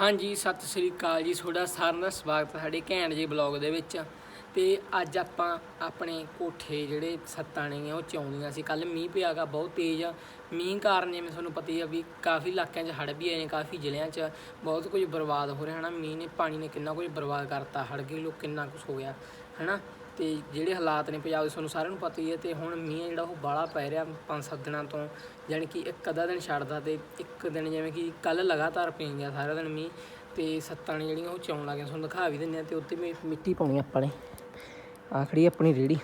ਹਾਂਜੀ, ਸਤਿ ਸ੍ਰੀ ਅਕਾਲ ਜੀ। ਤੁਹਾਡਾ ਸਾਰਿਆਂ ਦਾ ਸਵਾਗਤ ਹੈ ਸਾਡੇ ਘੈਂਟ ਜੀ ਬਲੌਗ ਦੇ ਵਿੱਚ। ਤੇ ਅੱਜ ਆਪਾਂ ਆਪਣੇ ਕੋਠੇ ਜਿਹੜੇ ਸੱਤਾਂ ਨੇ, ਉਹ ਚਾਉਂਦੀਆਂ ਸੀ ਕੱਲ ਮੀਂਹ ਪਿਆਗਾ ਬਹੁਤ ਤੇਜ਼। ਆ ਮੀਂਹ ਕਾਰਨ ਜਿਵੇਂ ਤੁਹਾਨੂੰ ਪਤਾ ਹੀ ਆ ਵੀ ਕਾਫੀ ਇਲਾਕਿਆਂ 'ਚ ਹੜ੍ਹ ਵੀ ਆਏ ਨੇ, ਕਾਫੀ ਜ਼ਿਲ੍ਹਿਆਂ 'ਚ। ਬਹੁਤ ਕੁਝ ਬਰਬਾਦ ਹੋ ਰਿਹਾ, ਹਨਾ। ਮੀਂਹ ਨੇ, ਪਾਣੀ ਨੇ ਕਿੰਨਾ ਕੁਝ ਬਰਬਾਦ ਕਰਤਾ, ਹੜ੍ਹ ਗਏ, ਲੋਕ ਕਿੰਨਾ ਕੁਝ ਹੋ ਗਿਆ, ਹਨਾ। ਤੇ ਜਿਹੜੇ ਹਾਲਾਤ ਨੇ ਪੰਜਾਬ ਦੇ, ਤੁਹਾਨੂੰ ਸਾਰਿਆਂ ਨੂੰ ਪਤਾ ਹੀ ਹੈ ਤੇ ਹੁਣ ਮੀਂਹ ਜਿਹੜਾ ਉਹ ਬਾਲਾ ਪੈ ਰਿਹਾ ਪੰਜ ਸੱਤ ਦਿਨਾਂ ਤੋਂ ਯਾਨੀ ਕਿ ਇੱਕ ਅੱਧਾ ਦਿਨ ਛੱਡਦਾ ਤੇ ਇੱਕ ਦਿਨ ਜਿਵੇਂ ਕਿ ਕੱਲ ਲਗਾਤਾਰ ਪਈ ਗਿਆ ਸਾਰਾ ਦਿਨ ਮੀਂਹ ਤੇ ਸੱਤਾਂ ਨੇ ਜਿਹੜੀਆਂ ਉਹ ਚੌਣ ਲੱਗ ਗਈਆਂ ਤੁਹਾਨੂੰ ਦਿਖਾ ਵੀ ਦਿੰਦੇ ਆ ਤੇ ਉੱਤੇ ਵੀ ਮਿੱਟੀ ਪਾਉਣੀ ਆਪਾਂ ਨੇ। ਆਖੜੀ ਆਪਣੀ ਰੇੜੀ।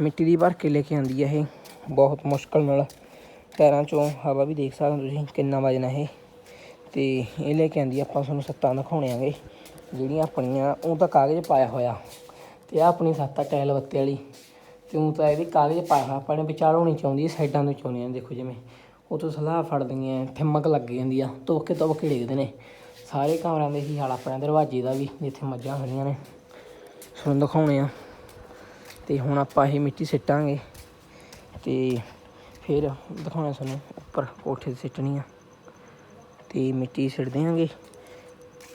ਮਿੱਟੀ ਦੀ ਭਰ ਕੇ ਲੈ ਕੇ ਆਂਦੀ ਹੈ ਇਹ। ਬਹੁਤ ਮੁਸ਼ਕਲ ਨਾਲ ਪੈਰਾਂ ਚੋਂ ਹਵਾ ਵੀ ਦੇਖ ਸਕਦੇ ਹੋ ਤੁਸੀਂ ਕਿੰਨਾ ਵਜਨ ਹੈ ਇਹ। ਤੇ ਇਹ ਲੈ ਕੇ ਆਂਦੀ ਆਪਾਂ ਤੁਹਾਨੂੰ ਸੱਤਾਂ ਦਿਖਾਉਣੇ ਆਂਗੇ। ਜਿਹੜੀਆਂ ਆਪਣੀਆਂ, ਉਹ ਤਾਂ ਕਾਗਜ਼ ਪਾਇਆ ਹੋਇਆ। ਤੇ ਆ ਆਪਣੀ ਸੱਤ ਆ ਟਾਇਲ ਬੱਤੇ ਵਾਲੀ। ਤੇ ਉਹ ਤਾਂ ਇਹਦੀ ਕਾਗਜ਼ ਪਾਇਆ ਹੋਇਆ ਆਪਾਂ ਨੇ ਵਿਚਾਲੋਂ ਨਹੀਂ ਚਾਹੁੰਦੀ, ਸਾਈਡਾਂ ਤੋਂ ਚਾਹੁੰਦੇ ਆ ਦੇਖੋ ਜਿਵੇਂ। ਉਹ ਤੋਂ ਸਲਾਹ ਫੜਦੀਆਂ ਠਿਮਕ ਲੱਗ ਜਾਂਦੀ ਆ, ਤੋਕੇ ਤੋਕੇ ਡਿੱਗਦੇ ਨੇ। ਸਾਰੇ ਕਮਰਿਆਂ ਦੇ ਹੀ ਹਾਲ ਆਪਣਾ ਦਰਵਾਜ਼ੇ ਦਾ ਵੀ, ਜਿੱਥੇ ਮੱਝਾਂ ਖੜੀਆਂ ਨੇ। ਤੁਹਾਨੂੰ ਦਿਖਾਉਣੇ ਆ। ਤੇ ਹੁਣ ਆਪਾਂ ਇਹ ਮਿੱਟੀ ਸਿੱਟਾਂਗੇ। ਤੇ ਫਿਰ ਦਿਖਾਉਣਾ ਤੁਹਾਨੂੰ ਉੱਪਰ ਕੋਠੇ ਤੇ ਸਿੱਟਣੀ ਆ। ਤੇ ਮਿੱਟੀ ਸਿੱਟ ਦਿਆਂਗੇ।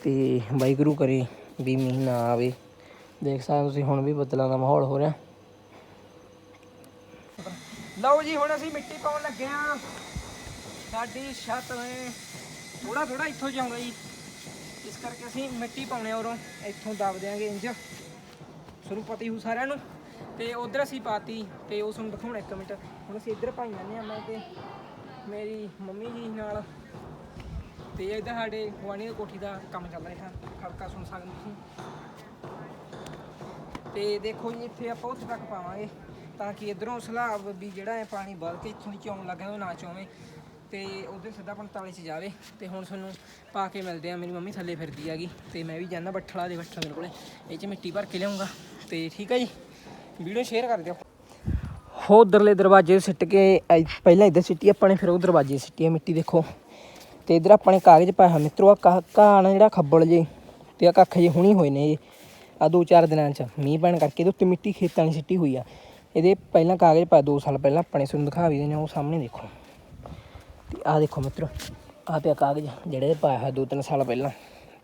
ਤੇ ਵਾਹਿਗੁਰੂ ਕਰੇ ਵੀ ਮੀਂਹ ਨਾ ਆਵੇ। ਦੇਖ ਸਕਦੇ ਹੋ ਤੁਸੀਂ, ਹੁਣ ਵੀ ਬੱਦਲਾਂ ਦਾ ਮਾਹੌਲ ਹੋ ਰਿਹਾ। ਲਓ ਜੀ, ਹੁਣ ਅਸੀਂ ਮਿੱਟੀ ਪਾਉਣ ਲੱਗੇ ਆ ਸਾਡੀ ਛੱਤ ਨੇ ਥੋੜਾ ਥੋੜਾ ਇੱਥੋਂ ਜਾਉਂਦਾ ਜੀ। ਇਸ ਕਰਕੇ ਅਸੀਂ ਮਿੱਟੀ ਪਾਉਣੇ ਆ ਇੱਥੋਂ ਦਬ ਦਿਆਂਗੇ ਇੰਜ ਸ਼ੁਰੂ ਪਤਾ ਹੀ ਹੋ ਸਾਰਿਆਂ ਨੂੰ। ਤੇ ਉਧਰ ਅਸੀਂ ਪਾਤੀ, ਤੇ ਉਸ ਨੂੰ ਦਿਖਾਉਣਾ ਇੱਕ ਮਿੰਟ। ਹੁਣ ਅਸੀਂ ਇੱਧਰ ਪਾਈ ਜਾਂਦੇ ਆ ਮੈਂ ਤੇ ਮੇਰੀ ਮੰਮੀ ਜੀ ਨਾਲ। ਤੇ ਇੱਧਰ ਸਾਡੇ ਗੁਆਂਢੀ ਦੀ ਕੋਠੀ ਦਾ ਕੰਮ ਚੱਲ ਰਿਹਾ। ਖੜਕਾ ਸੁਣ ਸਕਦੇ ਤੁਸੀਂ। ਤੇ ਦੇਖੋ ਜੀ, ਇੱਥੇ ਆਪਾਂ ਉੱਥੇ ਤੱਕ ਪਾਵਾਂਗੇ ਤਾਂ ਕਿ ਇਧਰੋਂ ਸਲਾਬ ਵੀ ਜਿਹੜਾ ਹੈ ਪਾਣੀ ਵੱਧ ਕੇ ਇੱਥੋਂ ਦੀ ਚੌਣ ਲੱਗਾ, ਉਹ ਨਾ ਚੋਵੇਂ ਤੇ ਉਧਰ ਸਿੱਧਾ 45 ਚ ਜਾਵੇ। ਤੇ ਹੁਣ ਤੁਹਾਨੂੰ ਪਾ ਕੇ ਮਿਲਦੇ ਆ, ਮੇਰੀ ਮੰਮੀ ਥੱਲੇ ਫਿਰਦੀ ਹੈਗੀ ਤੇ ਮੈਂ ਵੀ ਜਾਂਦਾ ਬੱਠਲਾ ਦੇ ਬੱਠਾ ਮੇਰੇ ਕੋਲੇ। ਇਹ ਚ ਮਿੱਟੀ ਭਰ ਕੇ ਲਿਆਉਂਗਾ ਤੇ ਠੀਕ ਹੈ ਜੀ, ਵੀਡੀਓ ਸ਼ੇਅਰ ਕਰ ਦਿਓ। ਹੋ ਉਧਰਲੇ ਦਰਵਾਜ਼ੇ ਸਿੱਟ ਕੇ ਪਹਿਲਾਂ ਇੱਧਰ ਸਿੱਟੀ ਆਪਾਂ ਨੇ, ਫਿਰ ਉਹ ਦਰਵਾਜ਼ੇ ਸਿੱਟੀ ਆ ਮਿੱਟੀ, ਦੇਖੋ। ਤੇ ਇਧਰ ਆਪਾਂ ਨੇ ਕਾਗਜ਼ ਪਾਇਆ ਹੋਇਆ, ਮਿੱਤਰੋ ਆ ਘਾਹ ਜਿਹੜਾ ਖੱਬਲ ਜੇ ਤੇ ਆ ਕੱਖ ਜੇ ਹੁਣੀ ਹੋਏ ਨੇ ਆ ਦੋ ਚਾਰ ਦਿਨਾਂ ਚ ਮੀਂਹ ਪੈਣ ਕਰਕੇ ਇਹਦੇ ਉੱਤੇ ਮਿੱਟੀ ਖੇਤਾਂ ਦੀ ਸਿੱਟੀ ਹੋਈ ਆ। ਇਹਦੇ ਪਹਿਲਾਂ ਕਾਗਜ਼ ਪਾਇਆ 2 ਸਾਲ ਪਹਿਲਾਂ ਆਪਣੇ ਨੇ ਤੁਹਾਨੂੰ ਦਿਖਾ ਵੀ ਦਿੰਦੇ ਉਹ ਸਾਹਮਣੇ ਦੇਖੋ। ਤੇ ਆਹ ਦੇਖੋ ਮਿੱਤਰੋ, ਆਹ ਪਿਆ ਕਾਗਜ਼ ਜਿਹੜੇ ਪਾਇਆ ਹੋਇਆ ਦੋ ਤਿੰਨ ਸਾਲ ਪਹਿਲਾਂ।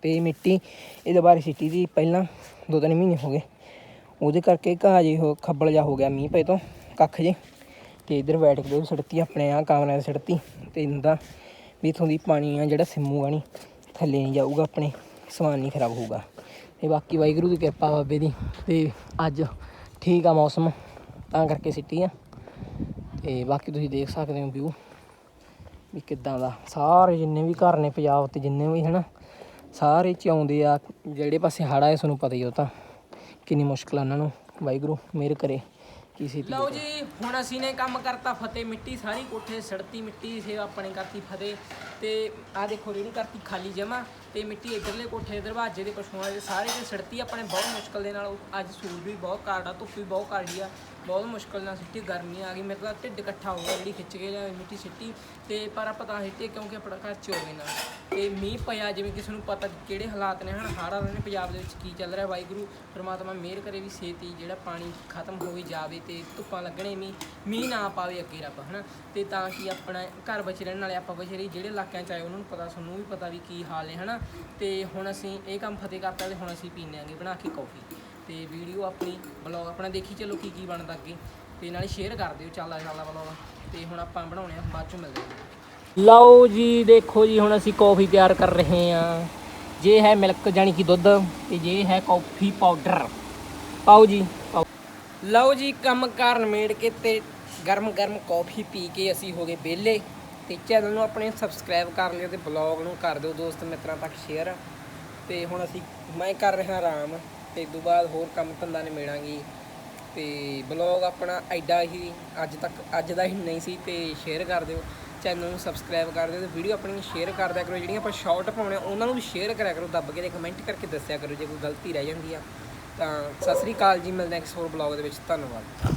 ਤੇ ਮਿੱਟੀ ਇਹਦੇ ਬਾਰੇ ਸਿੱਟੀ ਦੀ ਪਹਿਲਾਂ ਦੋ ਤਿੰਨ ਮਹੀਨੇ ਹੋ ਗਏ। ਉਹਦੇ ਕਰਕੇ ਘਾਹ ਜੇ ਹੋ, ਖੱਬਲ ਜਾ ਹੋ ਗਿਆ ਮੀਂਹ ਪਏ ਤੋਂ, ਕੱਖ ਜੇ ਤੇ ਇਧਰ ਬੈਠ ਕੇ ਉਹ ਸੜਤੀ ਆਪਣੇ ਆ ਕਮਰਿਆਂ 'ਤੇ ਸੜਤੀ ਤੇ ਇੰਦਾ ਵੀ ਇਥੋਂ ਦੀ ਪਾਣੀ ਆ ਜਿਹੜਾ ਸਿੰਮੂਗਾ ਨਹੀਂ ਥੱਲੇ ਨਹੀਂ ਜਾਊਗਾ ਆਪਣੇ, ਸਮਾਨ ਨਹੀਂ ਖਰਾਬ ਹੋਊਗਾ। ਤੇ ਬਾਕੀ ਵਾਹਿਗੁਰੂ ਦੀ ਕਿਰਪਾ ਬਾਬੇ ਦੀ। ਤੇ ਅੱਜ ਠੀਕ ਆ ਮੌਸਮ, ਤਾਂ ਕਰਕੇ ਸਿੱਟੀ ਆ। ਤੇ ਬਾਕੀ ਤੁਸੀਂ ਦੇਖ ਸਕਦੇ ਹੋ ਵਿਊ ਵੀ ਕਿੱਦਾਂ ਦਾ। ਸਾਰੇ ਜਿੰਨੇ ਵੀ ਘਰ ਨੇ ਪੰਜਾਬ ਤੇ ਜਿੰਨੇ ਵੀ, ਹਨਾ, ਸਾਰੇ ਚ ਆਉਂਦੇ ਆ। ਜਿਹੜੇ ਪਾਸੇ ਹੜਾ ਹੈ ਤੁਹਾਨੂੰ ਪਤਾ ਹੀ ਉਹ ਤਾਂ। ਕਿੰਨੀ ਮੁਸ਼ਕਲ ਆ ਉਹਨਾਂ ਨੂੰ। ਵਾਹਿਗੁਰੂ, ਮਿਹਰ ਕਰੇ। ਕਿਸੇ ਦੀ ਲਓ ਜੀ ਹੁਣ ਅਸੀਂ ਨੇ ਕੰਮ ਕਰਤਾ ਫਤਿਹ ਮਿੱਟੀ ਸਾਰੀ ਕੋਠੇ ਸੜਤੀ ਮਿੱਟੀ ਸੇਵਾ ਆਪਣੇ ਕਰਤੀ ਫਤਿਹ। ਤੇ ਆ ਦੇਖੋ ਰੇੜੀ ਕਰਤੀ ਖਾਲੀ ਜਮਾ ਤੇ ਮਿੱਟੀ ਇਧਰਲੇ ਕੋਠੇ ਦਰਵਾਜ਼ੇ ਦੇ ਪਸ਼ੂਆਂ ਦੇ ਸਾਰੇ ਤੇ ਸੜਤੀ ਆਪਣੇ ਬਹੁਤ ਮੁਸ਼ਕਲ ਦੇ ਨਾਲ ਅੱਜ ਸੂਰਜ ਵੀ ਬਹੁਤ ਕਾਰਡਾ ਧੁੱਪ ਵੀ ਬਹੁਤ ਕਾਰਡੀ ਆ ਬਹੁਤ ਮੁਸ਼ਕਲ ਨਾਲ ਸਿੱਟੀ ਗਰਮੀ ਆ ਗਈ ਮੇਰੇ ਤਾਂ ਢਿੱਡ ਇਕੱਠਾ ਹੋ ਗਿਆ ਜਿਹੜੀ ਖਿੱਚ ਕੇ ਲਿਆਈ ਮਿੱਟੀ ਸਿੱਟੀ ਤੇ ਪਰ ਆਪਾਂ ਤਾਂ ਸਿੱਟੀ ਕਿਉਂਕਿ ਆਪਣਾ ਘਰ ਚੋਵੇ ਨਾ। ਤੇ ਮੀਂਹ ਪਿਆ ਜਿਵੇਂ ਕਿਸੇ ਨੂੰ ਪਤਾ ਕਿਹੜੇ ਹਾਲਾਤ ਨੇ ਹਨਾ ਹੜ੍ਹ ਆ ਰਹੇ ਨੇ ਪੰਜਾਬ ਦੇ ਵਿੱਚ ਕੀ ਚੱਲ ਰਿਹਾ ਵਾਹਿਗੁਰੂ ਪ੍ਰਮਾਤਮਾ ਮਿਹਰ ਕਰੇ ਵੀ ਛੇਤੀ ਜਿਹੜਾ ਪਾਣੀ ਖਤਮ ਹੋਵੇ ਜਾਵੇ। ਤੇ ਧੁੱਪਾਂ ਲੱਗਣੇ ਮੀਂਹ ਮੀਂਹ ਨਾ ਪਾਵੇ ਅੱਗੇ ਰੱਬ, ਹਨਾ? ਤੇ ਤਾਂ ਕਿ ਆਪਣਾ ਘਰ ਬਚ ਰਹਿਣ ਵਾਲੇ ਆਪਾਂ ਬਚ ਰਹੀ ਜਿਹੜੇ ਇਲਾਕਿਆਂ ਚ ਆਏ ਉਹਨਾਂ ਨੂੰ ਪਤਾ ਤੁਹਾਨੂੰ ਵੀ ਪਤਾ ਵੀ ਕੀ ਹਾਲ ਨੇ, ਹਨਾ? ਤੇ ਹੁਣ ਅਸੀਂ ਇਹ ਕੰਮ ਫਤਿਹ ਕਰਤਾ ਤੇ ਹੁਣ ਅਸੀਂ ਪੀਨੇ ਆਂਗੇ ਬਣਾ ਕੇ ਕੌਫੀ ਤੇ ਵੀਡੀਓ ਆਪਣੀ ਬਲੌਗ ਆਪਣਾ ਦੇਖੀ, ਚਲੋ ਕੀ ਕੀ ਬਣਦਾ ਅੱਗੇ। ਤੇ ਨਾਲੇ ਸ਼ੇਅਰ ਕਰ ਦਿਓ, ਚੱਲਾ ਚੱਲਾ ਬਲੌਗ ਤੇ ਹੁਣ ਆਪਾਂ ਬਣਾਉਣੇ ਆ, ਬਾਅਦ ਚ ਮਿਲਦੇ ਹਾਂ ਲਓ ਜੀ, ਦੇਖੋ ਜੀ, ਹੁਣ ਅਸੀਂ ਕੌਫੀ ਤਿਆਰ ਕਰ ਰਹੇ ਹਾਂ। ਜੇ ਹੈ ਮਿਲਕ ਜਾਨੀ ਕਿ ਦੁੱਧ, ਤੇ ਜੇ ਹੈ ਕੌਫੀ ਪਾਊਡਰ ਪਾਓ ਜੀ। ਲਓ ਜੀ ਕੰਮ ਕਾਰ ਮੇੜ ਕੇ ਤੇ ਗਰਮ ਗਰਮ ਕੌਫੀ ਪੀ ਕੇ ਅਸੀਂ ਹੋ ਗਏ ਵਿਹਲੇ ਤੇ ਚੈਨਲ ਨੂੰ ਆਪਣੇ ਸਬਸਕ੍ਰਾਈਬ ਕਰ ਲਿਓ ਤੇ ਬਲੌਗ ਨੂੰ ਕਰ ਦਿਓ ਦੋਸਤ ਮਿੱਤਰਾਂ ਤੱਕ ਸ਼ੇਅਰ ਤੇ ਹੁਣ ਅਸੀਂ ਮੈਂ ਕਰ ਰਿਹਾ ਆਰਾਮ ਤੇ ਇਸ ਤੋਂ ਬਾਅਦ ਹੋਰ ਕੰਮ ਧੰਦਾ ਨਿਮੇੜਾਂਗੇ ਤੇ ਬਲੌਗ ਆਪਣਾ ਐਡਾ ਹੀ ਅੱਜ ਤੱਕ ਅੱਜ ਦਾ ਹੀ ਨਹੀਂ ਸੀ ਤੇ ਸ਼ੇਅਰ ਕਰ ਦਿਓ। ਚੈਨਲ ਨੂੰ ਸਬਸਕ੍ਰਾਈਬ ਕਰ ਦਿਓ ਤੇ ਵੀਡੀਓ ਆਪਣੀ ਸ਼ੇਅਰ ਕਰ ਦਿਆ ਕਰੋ। ਜਿਹੜੀਆਂ ਆਪਾਂ ਸ਼ਾਰਟ ਪਾਉਣੇ ਆ, ਉਹਨਾਂ ਨੂੰ ਵੀ ਸ਼ੇਅਰ ਕਰਿਆ ਕਰੋ। ਦੱਬ ਕੇ ਤੇ ਕਮੈਂਟ ਕਰਕੇ ਦੱਸਿਆ ਕਰੋ ਜੇ ਕੋਈ ਗਲਤੀ ਰਹਿ ਜਾਂਦੀ ਆ। ਤਾਂ ਸਤਿ ਸ੍ਰੀ ਅਕਾਲ ਜੀ ਮਿਲਦੇ ਹਾਂ ਇੱਕ ਹੋਰ ਬਲੌਗ ਦੇ ਵਿੱਚ ਧੰਨਵਾਦ।